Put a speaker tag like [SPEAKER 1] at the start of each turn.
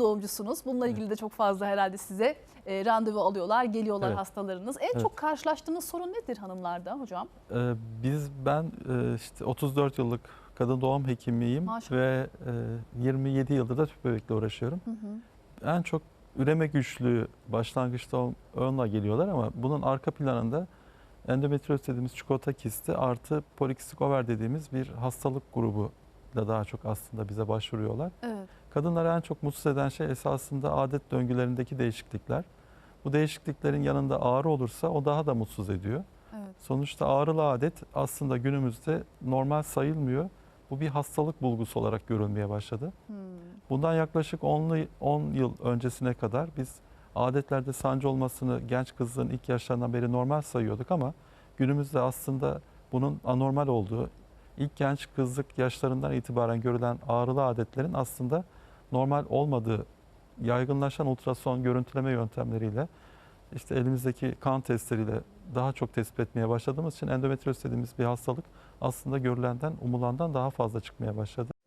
[SPEAKER 1] doğumcusunuz. Bununla ilgili de çok fazla herhalde size e, randevu alıyorlar, geliyorlar
[SPEAKER 2] Evet.
[SPEAKER 1] hastalarınız. En
[SPEAKER 2] Evet.
[SPEAKER 1] çok karşılaştığınız sorun nedir hanımlarda hocam?
[SPEAKER 2] Ee, Biz ben e, işte 34 yıllık kadın doğum hekimiyim
[SPEAKER 1] Maşallah.
[SPEAKER 2] ve e, 27 yıldır da tüp bebekle uğraşıyorum.
[SPEAKER 1] Hı hı.
[SPEAKER 2] En çok üreme güçlüğü başlangıçta onunla geliyorlar ama bunun arka planında endometrioz dediğimiz çikolata kisti artı polikistik over dediğimiz bir hastalık grubu da daha çok aslında bize başvuruyorlar.
[SPEAKER 1] Evet.
[SPEAKER 2] Kadınları en çok mutsuz eden şey esasında adet döngülerindeki değişiklikler. Bu değişikliklerin yanında ağrı olursa o daha da mutsuz ediyor.
[SPEAKER 1] Evet.
[SPEAKER 2] Sonuçta ağrılı adet aslında günümüzde normal sayılmıyor. Bu bir hastalık bulgusu olarak görülmeye başladı.
[SPEAKER 1] Hmm.
[SPEAKER 2] Bundan yaklaşık 10, 10 yıl öncesine kadar biz adetlerde sancı olmasını genç kızların ilk yaşlarından beri normal sayıyorduk ama günümüzde aslında bunun anormal olduğu, ilk genç kızlık yaşlarından itibaren görülen ağrılı adetlerin aslında normal olmadığı yaygınlaşan ultrason görüntüleme yöntemleriyle işte elimizdeki kan testleriyle daha çok tespit etmeye başladığımız için endometrioz dediğimiz bir hastalık aslında görülenden, umulandan daha fazla çıkmaya başladı.